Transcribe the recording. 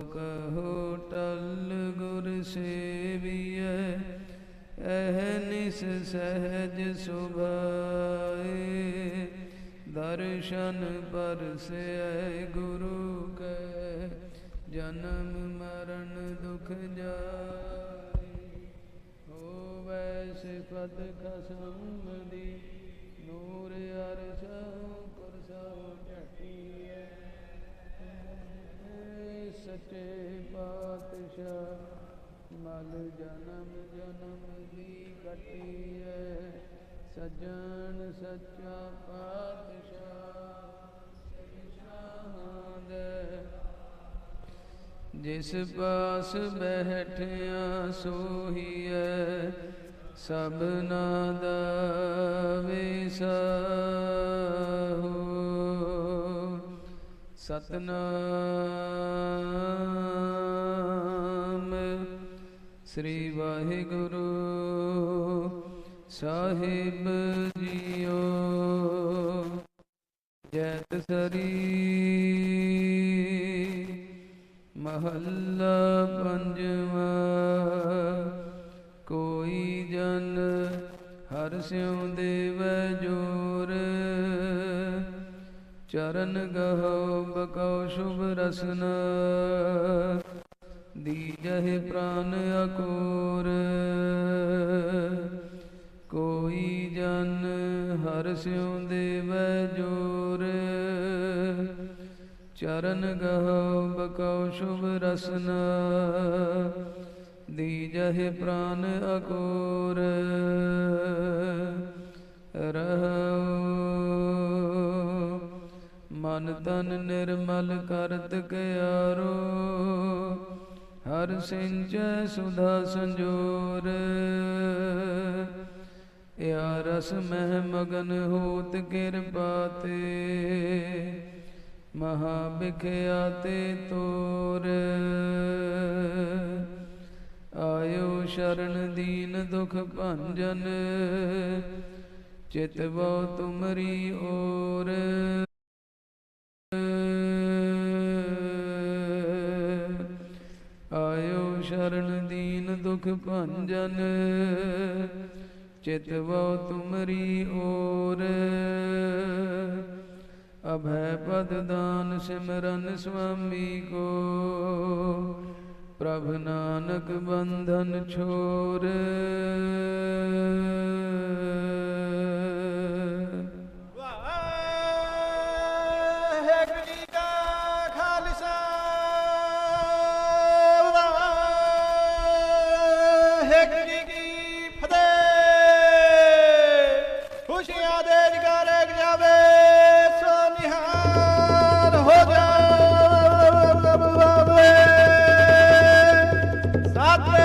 ਕਹੋ ਟਲ ਗੁਰ ਸੇਵੀਐ ਅਹਨਿਸ ਸਹਿਜ ਸੁਭਾਏ। ਦਰਸ਼ਨ ਪਰਸੈ ਗੁਰੂ ਕੈ, ਜਨਮ ਮਰਨ ਦੁਖ ਜਾਏ। ਹੋਵੈ ਸਿਫਤ ਖਸਮ ਦੀ, ਨੂਰ ਅਰਸ਼ਾਂ ਸੱਚੇ ਪਾਤਸ਼ਾਹ, ਮਲ ਜਨਮ ਜਨਮ ਦੀ ਕਟੀਐ ਸਜਣ ਸੱਚਾ ਪਾਤਸ਼ਾਹ ਸ਼ਾਹਾਂ ਜਿਸ ਪਾਸ ਬੈਠਿਆ ਸੋਹੀਐ ਸਭਨਾ ਦਾ ਵਿਸਾਹੋ ਸਤਨਾਮ। ਸ੍ਰੀ ਵਾਹਿਗੁਰੂ ਸਾਹਿਬ ਜੀਓ। ਜੈਤ ਸਰੀ ਮਹੱਲਾ ਪੰਜਵਾ। ਕੋਈ ਜਨ ਹਰ ਸਿਉ ਦੇਵੈ ਜੋਰ ਚਰਨ ਗਹੋ, ਬਕਉ ਸ਼ੁਭ ਰਸਨ। ਦੀਜਹਿ ਪ੍ਰਾਨ ਅਕੂਰ। ਕੋਈ ਜਨ ਹਰ ਸਿਉ ਦੇਵੈ ਜੋਰ। ਚਰਨ ਗਹੋ, ਬਕਉ ਸ਼ੁਭ ਰਸਨ। ਦੀਜਹਿ ਪ੍ਰਾਨ ਅਕੂਰ। ਰਹੋ ਮਨ ਤਨ ਨਿਰਮਲ ਕਰਤ ਕਿਆਰੋ। ਹਰ ਸਿੰਚੈ ਸੁਧਾ ਸੰਜੋਰ। ਯਾ ਰਸ ਮਹਿ ਮਗਨ ਹੋਤ ਕਿਰਪਾ ਤੇ। ਮਹਾ ਬਿਖਿਆਤੇ ਤੋਰ। ਆਇਓ ਸ਼ਰਨ ਦੀਨ ਦੁਖ ਭੰਜਨ। ਚਿਤ ਵੋ ਤੁਮਰੀ ਓਰ। ਆਇਓ ਸ਼ਰਨ ਦੀਨ ਦੁਖ ਭੰਜਨ, ਚਿਤ ਬਹੁ ਤੁਮਰੀ ਓਰ। ਅਭੈ ਪਦ ਦਾਨ ਸਿਮਰਨ ਸੁਆਮੀ ਕੋ, ਪ੍ਰਭ ਨਾਨਕ ਬੰਧਨ ਛੋਰ। ਸਿੱਖੀ ਕੀ ਫਤਿਹ। ਖੁਸ਼ੀਆਂ ਦੇ ਜਗਾਰੇ ਜਾਵੇ ਸੋ ਨਿਹਾਲ ਹੋ ਜਾਵੇ। ਸਾਥੇ